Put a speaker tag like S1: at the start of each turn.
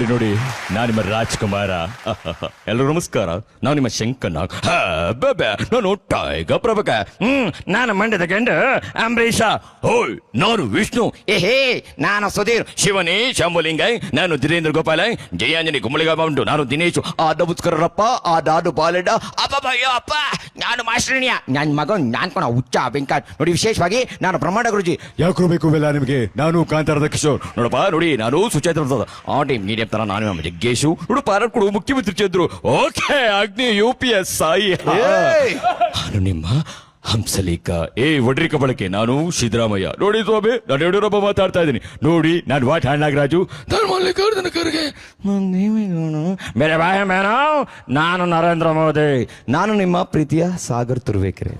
S1: ನೋಡಿ ನೋಡಿ. ನಾನು ನಿಮ್ಮ ರಾಜ್ಕುಮಾರ. ಎಲ್ಲರೂ ನಮಸ್ಕಾರ. ನಾವು ನಿಮ್ಮ ಶಂಕನ ನಾನು ಟೈಗ ಪ್ರಭಕ ಹ್ಮ್ ನಾನು ಮಂಡ್ಯದ ಗಂಡ ಅಂಬರೀಷ. ಹೋಯ್ ನಾನು ವಿಷ್ಣು. ಏಹೇ ನಾನು ಸುಧೀರ್. ಶಿವನಿ ಶಂಭುಲಿಂಗ ನಾನು ಧೀರೇಂದ್ರ ಗೋಪಾಲ. ಜಯಾಂಜನಿ ಗುಮ್ಮಳಿಗ ಉಂಟು ನಾನು ದಿನೇಶ್. ಆದ ಆ ದಾಡು ಬಾಲಡ ಅಬ್ಬಯ್ಯ ಅಪ್ಪ ನಾನು ಮಾಸ್ಟರ್ಣಿಯ ನನ್ನ ಮಗ ನಾನ್ ಕೊಣ ಹುಚ್ಚ ವೆಂಕಟ್. ನೋಡಿ ವಿಶೇಷವಾಗಿ ನಾನು ಬ್ರಹ್ಮಾಂಡ ಗುರುಜಿ.
S2: ಯಾಕೆ ಬೇಕು ಇವೆಲ್ಲ ನಿಮಗೆ? ನಾನು ಕಾಂತಾರದ ಕಿಶೋರ್.
S1: ನೋಡಪ್ಪ ನೋಡಿ ನಾನು ಸುಚೇತ ಆ ಟೀಮ್ ನಾನು ಜಗ್ಗೇಶು ಹುಡು ಪಾರಟ್ ಕೊಡು ಮುಖ್ಯಮಂತ್ರಿ ಚಂದ್ರು. ಓಕೆ ಅಗ್ನಿ ಯು ಪಿ ಎಸ್ ಸಾಯಿ. ನಾನು ನಿಮ್ಮ ಹಂಸಲೇಖ. ಏ ಒಡ್ರಿಕ ಬಳಕೆ ನಾನು ಸಿದ್ದರಾಮಯ್ಯ. ನೋಡಿ ಸ್ವಾಮಿ ನಾನು ಯಡಿಯೂರಪ್ಪ ಮಾತಾಡ್ತಾ ಇದ್ದೀನಿ. ನೋಡಿ ನಾನು ವಾಟ್ ಹಣ್ಣ ನಾಗರಾಜು? ನಾನು ಮಲ್ಲಿಕಾರ್ಜುನ ಖರ್ಗೆ ಬೇರೆ ಬಾಯ ಮೇನೋ ನಾನು ನರೇಂದ್ರ ಮೋದಿ. ನಾನು ನಿಮ್ಮ ಪ್ರೀತಿಯ ಸಾಗರ್ ತುರ್ಬೇಕ್ರಿ